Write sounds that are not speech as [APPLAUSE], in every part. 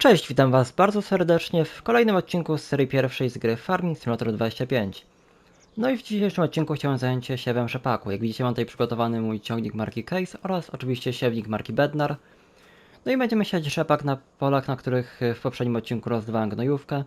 Cześć, witam Was bardzo serdecznie w kolejnym odcinku z serii pierwszej z gry Farming Simulator 25. No i w dzisiejszym odcinku chciałem zająć się siewem rzepaku. Jak widzicie mam tutaj przygotowany mój ciągnik marki Case oraz oczywiście siewnik marki Bednar. No i będziemy siać rzepak na polach, na których w poprzednim odcinku rozdawałem gnojówkę.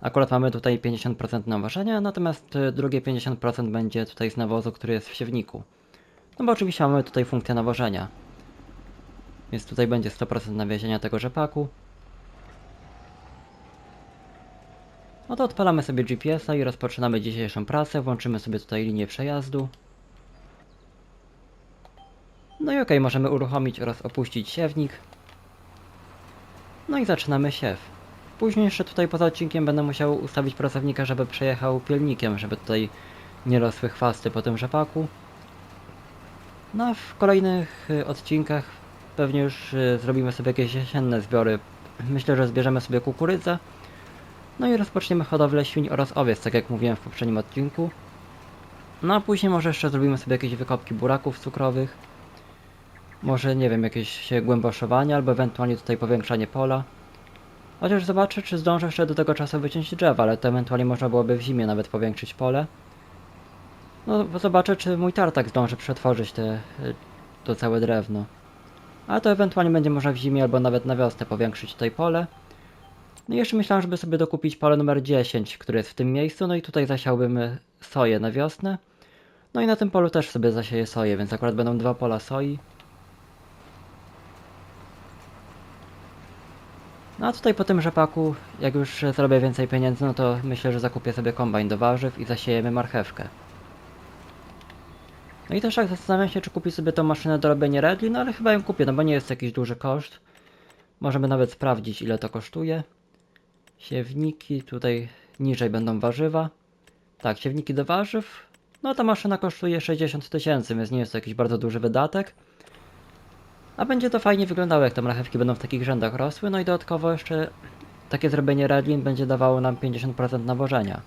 Akurat mamy tutaj 50% nawożenia, natomiast y, drugie 50% będzie tutaj z nawozu, który jest w siewniku. No bo oczywiście mamy tutaj funkcję nawożenia. Więc tutaj będzie 100% nawiezienia tego rzepaku. No to odpalamy sobie GPS-a i rozpoczynamy dzisiejszą pracę. Włączymy sobie tutaj linię przejazdu. No i ok, możemy uruchomić oraz opuścić siewnik. No i zaczynamy siew. Później jeszcze tutaj poza odcinkiem będę musiał ustawić pracownika, żeby przejechał pielnikiem, żeby tutaj nie rosły chwasty po tym rzepaku. No a w kolejnych y, odcinkach pewnie już y, zrobimy sobie jakieś jesienne zbiory. Myślę, że zbierzemy sobie kukurydzę. No i rozpoczniemy hodowlę świń oraz owiec, tak jak mówiłem w poprzednim odcinku. No a później może jeszcze zrobimy sobie jakieś wykopki buraków cukrowych. Może, nie wiem, jakieś głęboszowanie albo ewentualnie tutaj powiększanie pola. Chociaż zobaczę, czy zdążę jeszcze do tego czasu wyciąć drzewa, ale to ewentualnie można byłoby w zimie nawet powiększyć pole. No, bo zobaczę, czy mój tartak zdąży przetworzyć te, to całe drewno. Ale to ewentualnie będzie można w zimie albo nawet na wiosnę powiększyć tutaj pole. No i jeszcze myślałem, żeby sobie dokupić pole numer 10, które jest w tym miejscu, no i tutaj zasiałbym y, soję na wiosnę. No i na tym polu też sobie zasieję soję, więc akurat będą dwa pola soi. No a tutaj po tym rzepaku, jak już zrobię więcej pieniędzy, no to myślę, że zakupię sobie kombajn do warzyw i zasiejemy marchewkę. No i też tak zastanawiam się, czy kupić sobie tą maszynę do robienia redli, no ale chyba ją kupię, no bo nie jest jakiś duży koszt. Możemy nawet sprawdzić, ile to kosztuje. Siewniki, tutaj niżej będą warzywa. Tak, siewniki do warzyw. No ta maszyna kosztuje 60 tysięcy, więc nie jest to jakiś bardzo duży wydatek. A będzie to fajnie wyglądało, jak te marchewki będą w takich rzędach rosły. No i dodatkowo jeszcze takie zrobienie redlin będzie dawało nam 50% nawożenia.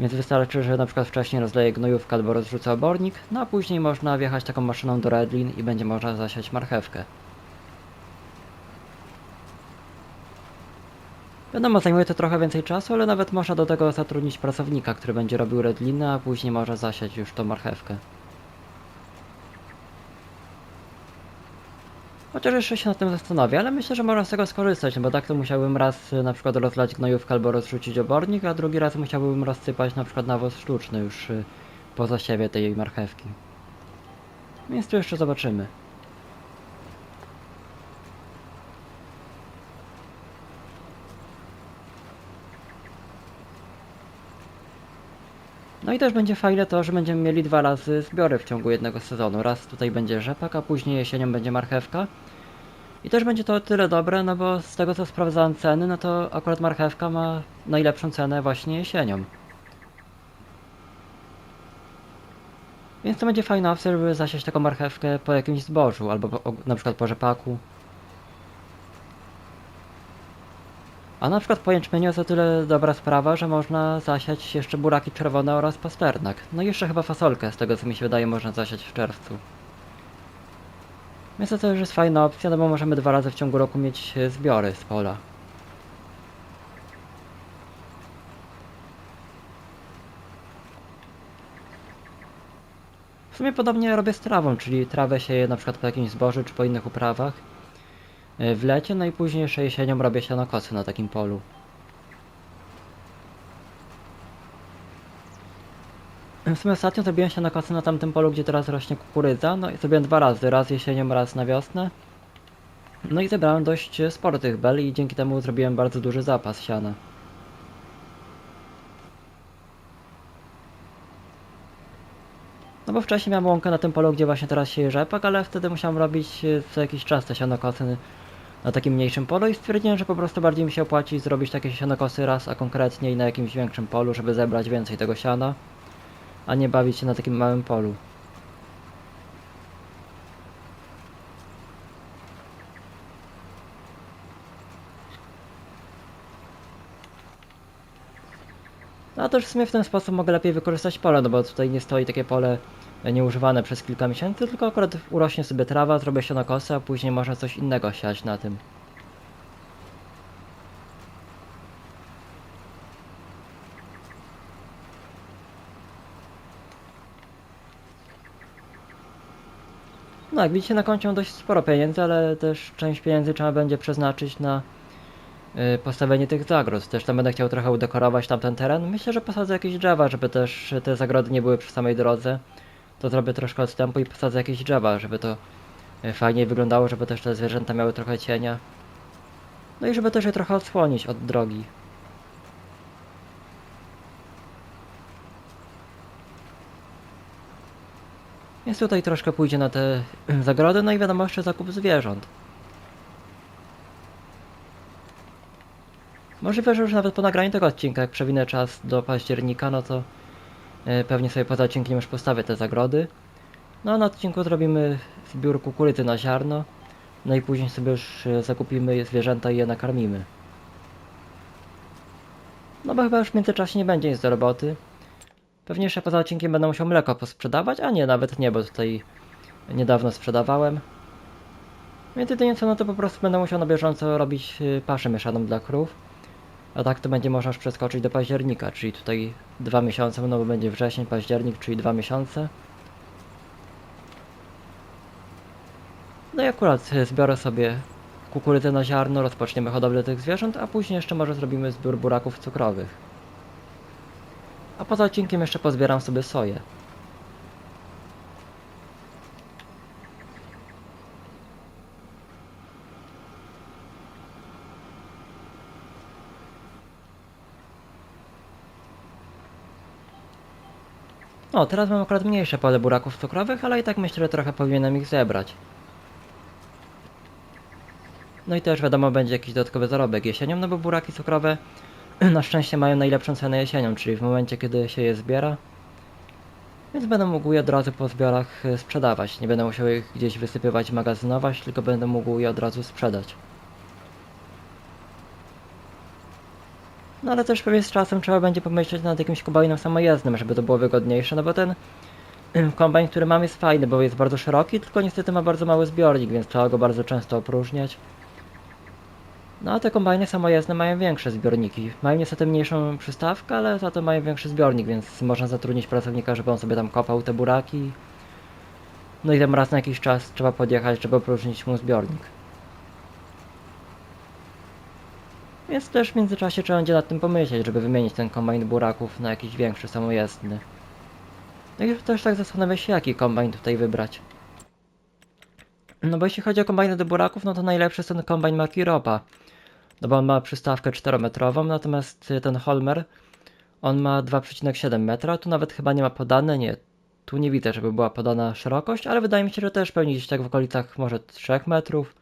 Więc wystarczy, że na przykład wcześniej rozleję gnojówkę albo rozrzucę obornik, no a później można wjechać taką maszyną do redlin i będzie można zasiać marchewkę. Wiadomo, zajmuje to trochę więcej czasu, ale nawet można do tego zatrudnić pracownika, który będzie robił redlinę, a później może zasiać już tą marchewkę. Chociaż jeszcze się nad tym zastanowię, ale myślę, że można z tego skorzystać, no bo tak to musiałbym raz y, na przykład rozlać gnojówkę albo rozrzucić obornik, a drugi raz musiałbym rozsypać na przykład nawóz sztuczny już y, po zasiewie tej marchewki. Więc tu jeszcze zobaczymy. No i też będzie fajne to, że będziemy mieli dwa razy zbiory w ciągu jednego sezonu. Raz tutaj będzie rzepak, a później jesienią będzie marchewka. I też będzie to o tyle dobre, no bo z tego co sprawdzałem ceny, no to akurat marchewka ma najlepszą cenę właśnie jesienią. Więc to będzie fajna opcja, żeby zasiać taką marchewkę po jakimś zbożu, albo po, na przykład po rzepaku. A na przykład po jęczmieniu jest o tyle dobra sprawa, że można zasiać jeszcze buraki czerwone oraz pasternak. No i jeszcze chyba fasolkę, z tego co mi się wydaje, można zasiać w czerwcu. Więc to też jest fajna opcja, no bo możemy dwa razy w ciągu roku mieć e, zbiory z pola. W sumie podobnie robię z trawą, czyli trawę sieję na przykład po jakimś zbożu czy po innych uprawach w lecie, no i później jeszcze jesienią robię sianokosy na takim polu. W sumie ostatnio zrobiłem sianokosy na tamtym polu, gdzie teraz rośnie kukurydza, no i zrobiłem dwa razy, raz jesienią, raz na wiosnę. No i zebrałem dość e, sporo tych bel i dzięki temu zrobiłem bardzo duży zapas siana. No bo wcześniej miałem łąkę na tym polu, gdzie właśnie teraz sieje rzepak, ale wtedy musiałem robić e, co jakiś czas te sianokosy na takim mniejszym polu i stwierdziłem, że po prostu bardziej mi się opłaci zrobić takie sianokosy raz, a konkretnie i na jakimś większym polu, żeby zebrać więcej tego siana, a nie bawić się na takim małym polu. No a też w sumie w ten sposób mogę lepiej wykorzystać pole, no bo tutaj nie stoi takie pole nieużywane przez kilka miesięcy, tylko akurat urośnie sobie trawa, zrobię się na kosę, a później można coś innego siać na tym. No jak widzicie na koncie mam dość sporo pieniędzy, ale też część pieniędzy trzeba będzie przeznaczyć na y, postawienie tych zagród. Też tam będę chciał trochę udekorować tamten teren. Myślę, że posadzę jakieś drzewa, żeby też te zagrody nie były przy samej drodze. To zrobię troszkę odstępu i posadzę jakieś drzewa, żeby to y, fajniej wyglądało, żeby też te zwierzęta miały trochę cienia. No i żeby też je trochę odsłonić od drogi. Więc tutaj troszkę pójdzie na te zagrody, no i wiadomo jeszcze zakup zwierząt. Możliwe, że już nawet po nagraniu tego odcinka, jak przewinę czas do października, no to e, pewnie sobie poza odcinkiem już postawię te zagrody. No a na odcinku zrobimy zbiór kukurydzy na ziarno, no i później sobie już e, zakupimy zwierzęta i je nakarmimy. No bo chyba już w międzyczasie nie będzie nic do roboty. Pewnie jeszcze poza odcinkiem będę musiał mleko posprzedawać, a nie, nawet nie, bo tutaj niedawno sprzedawałem. Więc jedynie co, no to po prostu będę musiał na bieżąco robić y, paszę mieszaną dla krów. A tak to będzie można już przeskoczyć do października, czyli tutaj dwa miesiące, no bo będzie wrzesień, październik, czyli dwa miesiące. No i akurat y, zbiorę sobie kukurydzę na ziarno, rozpoczniemy hodowlę tych zwierząt, a później jeszcze może zrobimy zbiór buraków cukrowych. A poza odcinkiem jeszcze pozbieram sobie soję. O, teraz mam akurat mniejsze pole buraków cukrowych, ale i tak myślę, że trochę powinienem ich zebrać. No i też wiadomo, będzie jakiś dodatkowy zarobek jesienią, no bo buraki cukrowe [CLEARS THROAT] na szczęście mają najlepszą cenę jesienią, czyli w momencie kiedy się je zbiera. Więc będę mógł je od razu po zbiorach e, sprzedawać. Nie będę musiał ich gdzieś wysypywać, magazynować, tylko będę mógł je od razu sprzedać. No ale też pewnie z czasem trzeba będzie pomyśleć nad jakimś kombajnem samojezdnym, żeby to było wygodniejsze, no bo ten kombajn, który mam jest fajny, bo jest bardzo szeroki, tylko niestety ma bardzo mały zbiornik, więc trzeba go bardzo często opróżniać. No a te kombajny samojezdne mają większe zbiorniki. Mają niestety mniejszą przystawkę, ale za to mają większy zbiornik, więc można zatrudnić pracownika, żeby on sobie tam kopał te buraki. No i tam raz na jakiś czas trzeba podjechać, żeby opróżnić mu zbiornik. Więc też w międzyczasie trzeba będzie nad tym pomyśleć, żeby wymienić ten kombajn buraków na jakiś większy samojezdny. I też tak zastanawiam się, jaki kombajn tutaj wybrać. No bo jeśli chodzi o kombajny do buraków, no to najlepszy jest ten kombajn marki Ropa. No bo on ma przystawkę 4-metrową, natomiast ten Holmer, on ma 2,7 metra, tu nawet chyba nie ma podane, nie, tu nie widzę, żeby była podana szerokość, ale wydaje mi się, że też pewnie gdzieś tak w okolicach może 3 metrów.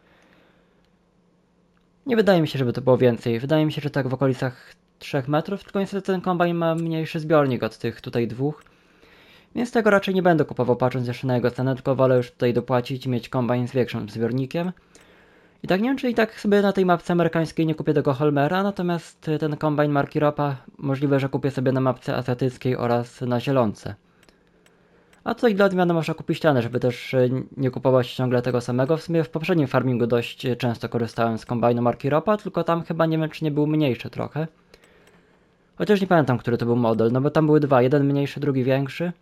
Nie wydaje mi się, żeby to było więcej, wydaje mi się, że tak w okolicach 3 metrów, tylko niestety ten kombajn ma mniejszy zbiornik od tych tutaj dwóch. Więc tego raczej nie będę kupował patrząc jeszcze na jego cenę, tylko wolę już tutaj dopłacić i mieć kombajn z większym zbiornikiem. I tak nie wiem, czy i tak sobie na tej mapce amerykańskiej nie kupię tego Holmera, natomiast ten kombajn marki Ropa możliwe, że kupię sobie na mapce azjatyckiej oraz na zielonce. A tutaj dla odmiany można kupić ścianę, żeby też y, nie kupować ciągle tego samego. W sumie w poprzednim farmingu dość y, często korzystałem z kombajnu marki Ropa, tylko tam chyba nie wiem, czy nie był mniejszy trochę. Chociaż nie pamiętam, który to był model, no bo tam były dwa, jeden mniejszy, drugi większy.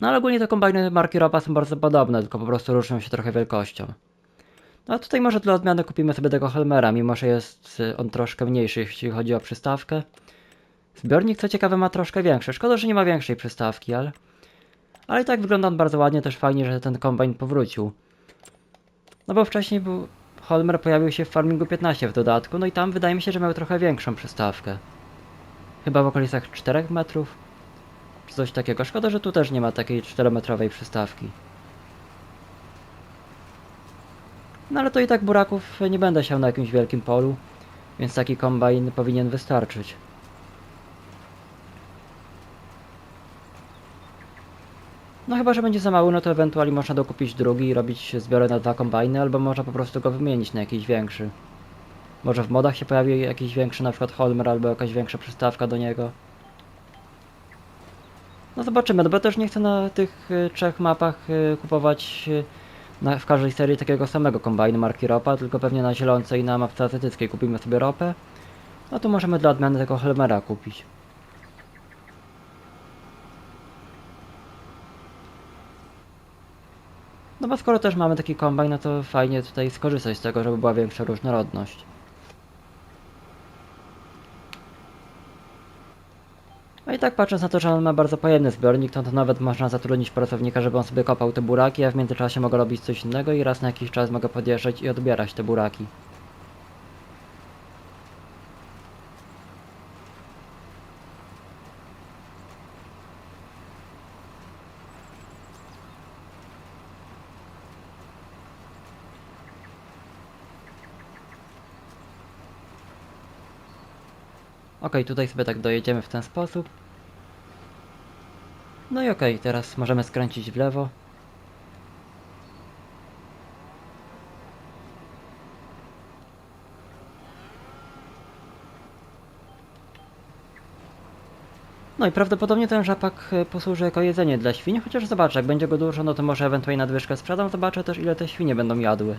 No ale ogólnie te kombajny marki Ropa są bardzo podobne, tylko po prostu różnią się trochę wielkością. No a tutaj może dla odmiany kupimy sobie tego Helmera, mimo że jest y, on troszkę mniejszy, jeśli chodzi o przystawkę. Zbiornik, co ciekawe, ma troszkę większy. Szkoda, że nie ma większej przystawki, ale... Ale i tak wygląda on bardzo ładnie, też fajnie, że ten kombajn powrócił. No bo wcześniej był... Holmer pojawił się w Farmingu 15 w dodatku, no i tam wydaje mi się, że miał trochę większą przystawkę. Chyba w okolicach 4 metrów. Czy coś takiego. Szkoda, że tu też nie ma takiej 4-metrowej przystawki. No ale to i tak buraków nie będę siał na jakimś wielkim polu, więc taki kombajn powinien wystarczyć. No chyba, że będzie za mały, no to ewentualnie można dokupić drugi i robić zbiory na dwa kombajny, albo można po prostu go wymienić na jakiś większy. Może w modach się pojawi jakiś większy, na przykład Holmer, albo jakaś większa przystawka do niego. No zobaczymy, no bo też nie chcę na tych y, trzech mapach y, kupować y, na, w każdej serii takiego samego kombajnu marki Ropa, tylko pewnie na zielonce i na mapce azjatyckiej kupimy sobie ropę. No to możemy dla odmiany tego Helmera kupić. No bo skoro też mamy taki kombajn, no to fajnie tutaj skorzystać z tego, żeby była większa różnorodność. No i tak patrząc na to, że on ma bardzo pojemny zbiornik, to, to nawet można zatrudnić pracownika, żeby on sobie kopał te buraki, a w międzyczasie mogę robić coś innego i raz na jakiś czas mogę podjeżdżać i odbierać te buraki. Okej, tutaj sobie tak dojedziemy w ten sposób. No i okej, teraz możemy skręcić w lewo. No i prawdopodobnie ten rzepak e, posłuży jako jedzenie dla świń, chociaż zobaczę, jak będzie go dużo, no to może ewentualnie nadwyżkę sprzedam, zobaczę też ile te świnie będą jadły.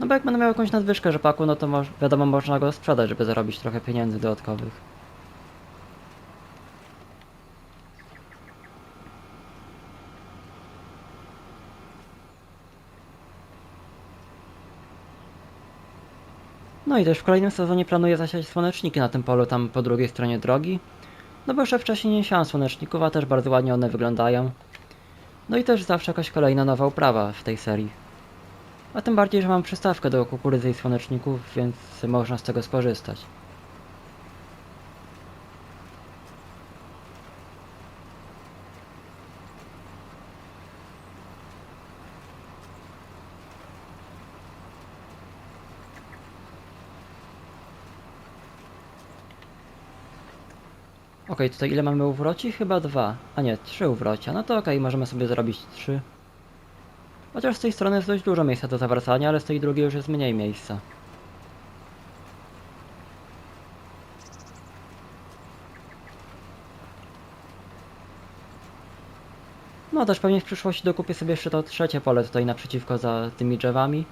No bo jak będę miał jakąś nadwyżkę rzepaku, no to moż, wiadomo, można go sprzedać, żeby zarobić trochę pieniędzy dodatkowych. No i też w kolejnym sezonie planuję zasiać słoneczniki na tym polu tam po drugiej stronie drogi. No bo jeszcze wcześniej nie siałem słoneczników, a też bardzo ładnie one wyglądają. No i też zawsze jakaś kolejna nowa uprawa w tej serii. A tym bardziej, że mam przystawkę do kukurydzy i słoneczników, więc można z tego skorzystać. Okej, tutaj ile mamy uwroci? Chyba dwa. A nie, trzy uwrocia. No to okej, możemy sobie zrobić trzy. Chociaż z tej strony jest dość dużo miejsca do zawracania, ale z tej drugiej już jest mniej miejsca. No też pewnie w przyszłości dokupię sobie jeszcze to trzecie pole tutaj naprzeciwko za tymi drzewami.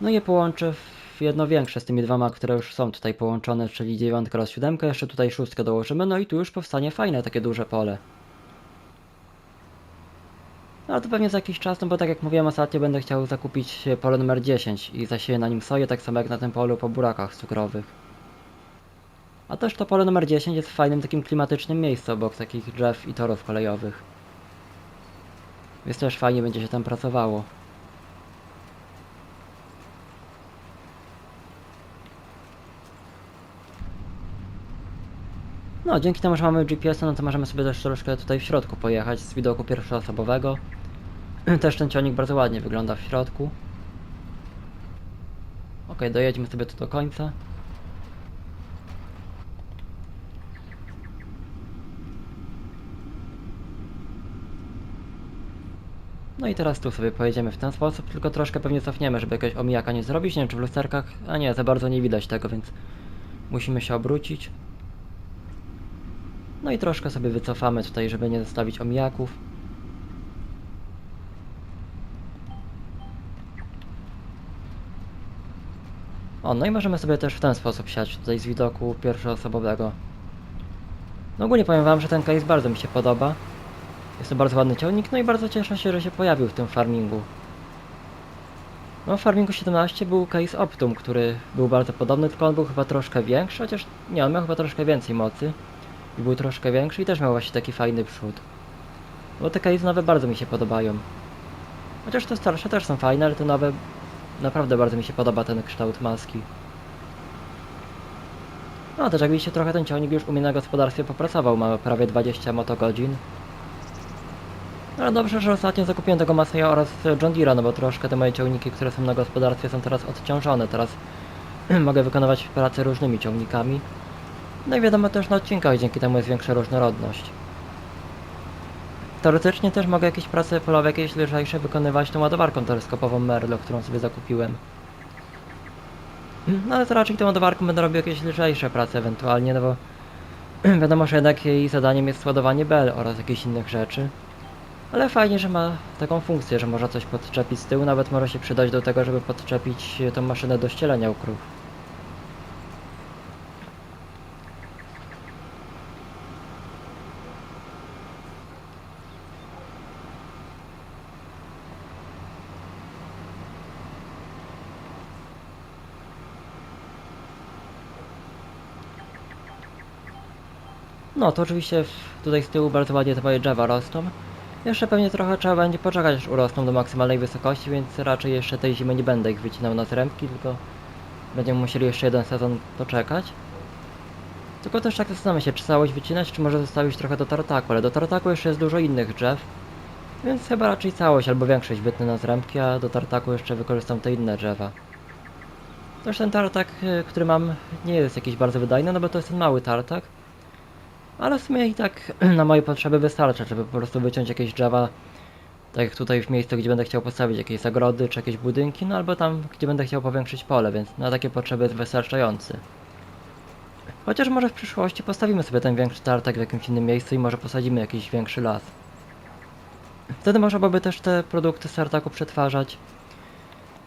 No i je połączę w jedno większe z tymi dwoma, które już są tutaj połączone, czyli dziewiątkę oraz siódemkę, jeszcze tutaj szóstkę dołożymy, no i tu już powstanie fajne takie duże pole. No to pewnie za jakiś czas, no bo tak jak mówiłem ostatnio, będę chciał zakupić pole numer 10 i zasieję na nim soję, tak samo jak na tym polu po burakach cukrowych. A też to pole numer 10 jest w fajnym takim klimatycznym miejscu obok takich drzew i torów kolejowych. Więc też fajnie będzie się tam pracowało. No, dzięki temu, że mamy GPS, no to możemy sobie też troszkę tutaj w środku pojechać z widoku pierwszoosobowego. [CLEARS THROAT] Też ten ciągnik bardzo ładnie wygląda w środku. Ok, dojedźmy sobie tu do końca. No i teraz tu sobie pojedziemy w ten sposób, tylko troszkę pewnie cofniemy, żeby jakiegoś omijaka nie zrobić. Nie wiem czy w lusterkach, a nie, za bardzo nie widać tego, więc musimy się obrócić. No i troszkę sobie wycofamy tutaj, żeby nie zostawić omijaków. O, no i możemy sobie też w ten sposób siać tutaj z widoku pierwszoosobowego. No ogólnie powiem wam, że ten case bardzo mi się podoba. Jest to bardzo ładny ciągnik, no i bardzo cieszę się, że się pojawił w tym farmingu. No w farmingu 17 był case Optum, który był bardzo podobny, tylko on był chyba troszkę większy, chociaż nie, on miał chyba troszkę więcej mocy. I był troszkę większy i też miał właśnie taki fajny przód. Bo te case nowe bardzo mi się podobają. Chociaż te starsze też są fajne, ale te nowe naprawdę bardzo mi się podoba ten kształt maski. No też jak widzicie trochę ten ciągnik już u mnie na gospodarstwie popracował, ma prawie 20 motogodzin. Ale dobrze, że ostatnio zakupiłem tego Maseja oraz John Deere'a, no bo troszkę te moje ciągniki, które są na gospodarstwie są teraz odciążone, teraz [CLEARS THROAT] mogę wykonywać pracę różnymi ciągnikami. No i wiadomo też na odcinkach, dzięki temu jest większa różnorodność. Teoretycznie też mogę jakieś prace polowe, jakieś lżejsze wykonywać tą ładowarką teleskopową Merlo, którą sobie zakupiłem. No ale to raczej tą ładowarką będę robił jakieś lżejsze prace ewentualnie, no bo [CLEARS THROAT] wiadomo, że jednak jej zadaniem jest ładowanie bel oraz jakichś innych rzeczy. Ale fajnie, że ma taką funkcję, że można coś podczepić z tyłu, nawet może się przydać do tego, żeby podczepić tą maszynę do ścielenia ukrów. No to oczywiście tutaj z tyłu bardzo ładnie te moje drzewa rosną. Jeszcze pewnie trochę trzeba będzie poczekać aż urosną do maksymalnej wysokości, więc raczej jeszcze tej zimy nie będę ich wycinał na zrębki, tylko będziemy musieli jeszcze jeden sezon poczekać. Tylko też tak zastanawiam się, czy całość wycinać, czy może zostawić trochę do tartaku, ale do tartaku jeszcze jest dużo innych drzew. Więc chyba raczej całość albo większość wytnę na zrębki, a do tartaku jeszcze wykorzystam te inne drzewa. Też ten tartak, y, który mam, nie jest jakiś bardzo wydajny, no bo to jest ten mały tartak. Ale w sumie i tak [CLEARS THROAT] na moje potrzeby wystarcza, żeby po prostu wyciąć jakieś drzewa, tak jak tutaj w miejscu, gdzie będę chciał postawić jakieś zagrody czy jakieś budynki, no albo tam, gdzie będę chciał powiększyć pole, więc na takie potrzeby jest wystarczający. Chociaż może w przyszłości postawimy sobie ten większy tartak w jakimś innym miejscu i może posadzimy jakiś większy las. Wtedy można byłoby też te produkty z tartaku przetwarzać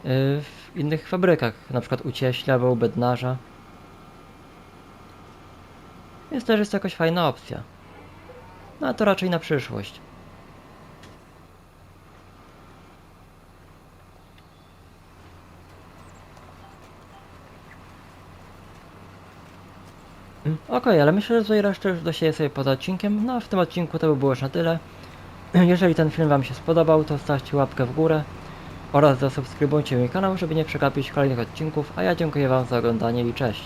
yy, w innych fabrykach, na przykład u cieśla albo u bednarza. Więc też jest to jakaś fajna opcja. No a to raczej na przyszłość. Mm, Okej, ale myślę, że tutaj resztę już dosieję sobie pod odcinkiem. No a w tym odcinku to by było już na tyle. [CLEARS THROAT] Jeżeli ten film Wam się spodobał, to stawcie łapkę w górę oraz zasubskrybujcie mój kanał, żeby nie przegapić kolejnych odcinków, a ja dziękuję Wam za oglądanie i cześć.